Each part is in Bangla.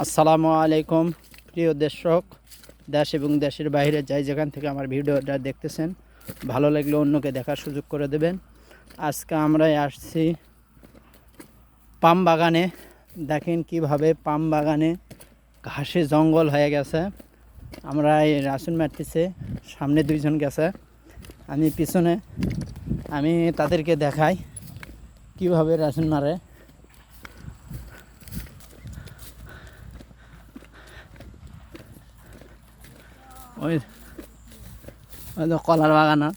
আসসালামু আলাইকুম, প্রিয় দর্শক, দেশ এবং দেশের বাইরে যাই যেখান থেকে আমার ভিডিওটা দেখতেছেন, ভালো লাগলে অন্যকে দেখার সুযোগ করে দেবেন। আজকে আমরা আসছি পাম বাগানে। দেখেন কীভাবে পাম বাগানে ঘাসে জঙ্গল হয়ে গেছে। আমরা এই রাসুন মারতেছে, সামনে দুইজন গেছে। আমি পিছনে, আমি তাদেরকে দেখাই কীভাবে রাসুন মারে। ওই ওই তো কলার বাগানত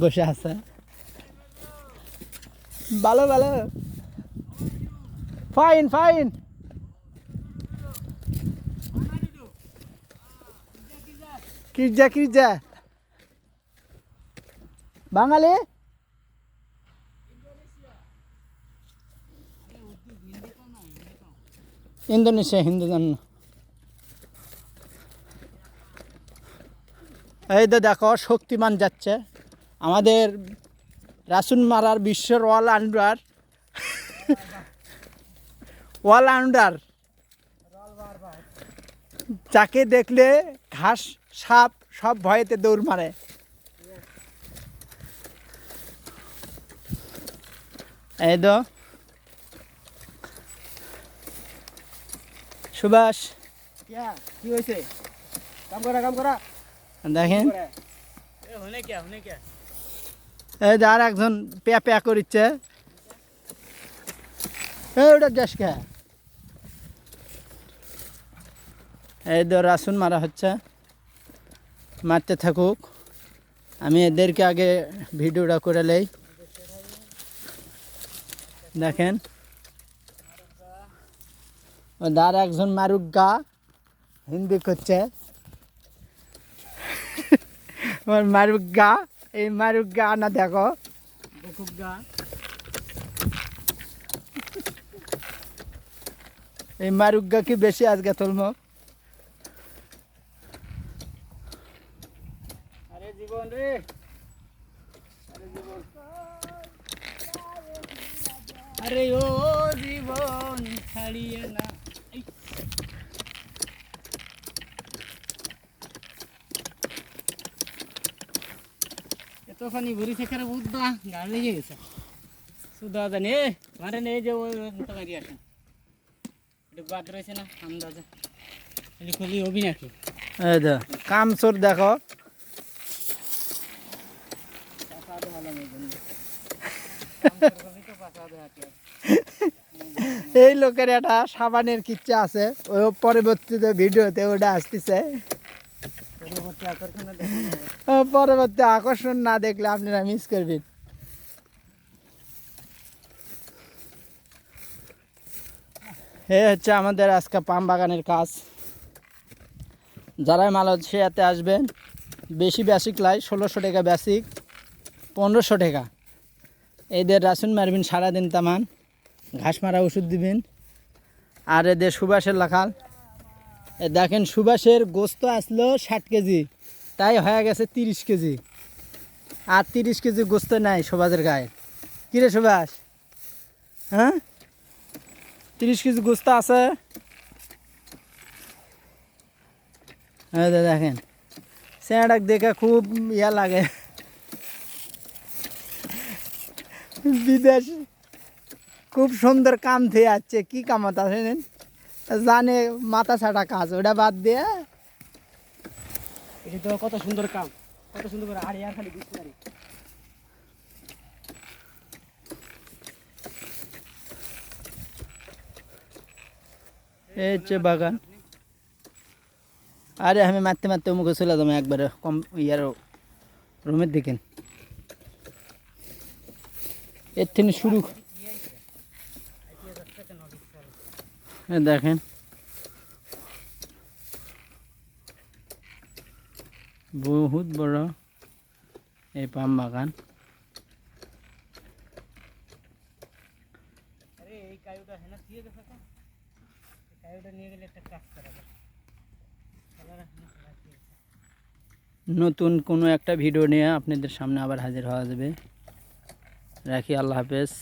বসে আছে। ভালো ভালো। Fine fine. কিরজা কিরজা। বাঙালি? ইন্দোনেশিয়া হিন্দু জান্ন এই তো দেখো, শক্তিমান যাচ্ছে। আমাদের রাসুন মারার বিশ্বের অল আন্ডার। All under. যাকে দেখলে ঘাস, সাপ সব ভয়েতে দৌড় মারে। এই তো সুভাষ। কি হয়েছে কাম করা কাম করা। দেখেন। এই যে আর একজন প্যা প্যা করিচ্ছে। ওটা যাস কে? এই তো রাসুন মারা হচ্ছে। মারতে থাকুক। আমি এদেরকে আগে ভিডিওটা করে নেই দেখেন। ও দার একজন মারুক গা হিন্দি করছে। ওর মারুক গা এই মারুক গা না দেখো। বকুগা এই মারুক গা কি বেশি আজকে তুলমো? আরে জীবন রে। আরে জীবন। আরে ও জীবন ছাড়িয়ে না। ঘুরি গাড়ি লেগে গেছে। সুদা জানি এ মারে নেই যে ওই গাড়ি আসে। বাদ রয়েছে না আন্দাজে। এটা অভি নাকি এই তো কামচোর দেখো। এই লোকের একটা সাবানের কিচ্ছা আছে। ওই পরবর্তীতে ভিডিওতে ওটা আসতেছে। পরবর্তী আকর্ষণে না দেখলে আপনারা মিস করবেন। এ হচ্ছে আমাদের আজকে পাম বাগানের কাজ। যারাই মালয়েশিয়াতে আসবেন, বেশি বেসিক লাই, ষোলোশো টাকা বেসিক পনেরোশো টাকা। এদের রাসুন মারবেন সারাদিন তামান, ঘাস মারা ওষুধ দিবেন। আর এদের সুবাসের লাখাল। দেখেন সুবাসের গোস্ত আসলো ষাট কেজি। তাই হয়ে গেছে তিরিশ কেজি। আর তিরিশ কেজি গোস্ত নাই সুভাষের গায়ে। কিরে সুভাষ? হ্যাঁ? তিরিশ কেজি গোস্ত আছে? এই যে দেখেন, স্যাঁড়াক দেখে খুব ইয়া লাগে। বিদেশ, খুব সুন্দর কাম থেকে যাচ্ছে কি কামত আছে জানে মাথা ছাটা কাজ, ওটা বাদ দিয়ে এটা তো কত সুন্দর কাম, কত সুন্দর করে আড়ি আর খালি বুঝতে পারি। এই হচ্ছে বাগান। আরে আমি মারতে মারতে মুখে চলে যাব একবারে, কম ইয়ার রুমের দিকে। এর থেকে শুরু। দেখেন বহুত বড় এই পাম বাগান আরে এই কায়ুটা হেনা দিয়ে গেছে তো এই কায়ুটা নিয়ে গেলে একটা কাজ করা যাবে খেলার হেনা খেলা দিয়ে গেছে। নতুন কোনো একটা ভিডিও নিয়ে আপনাদের সামনে আবার হাজির হওয়া যাবে। রাখি আল্লাহ হাফেজ।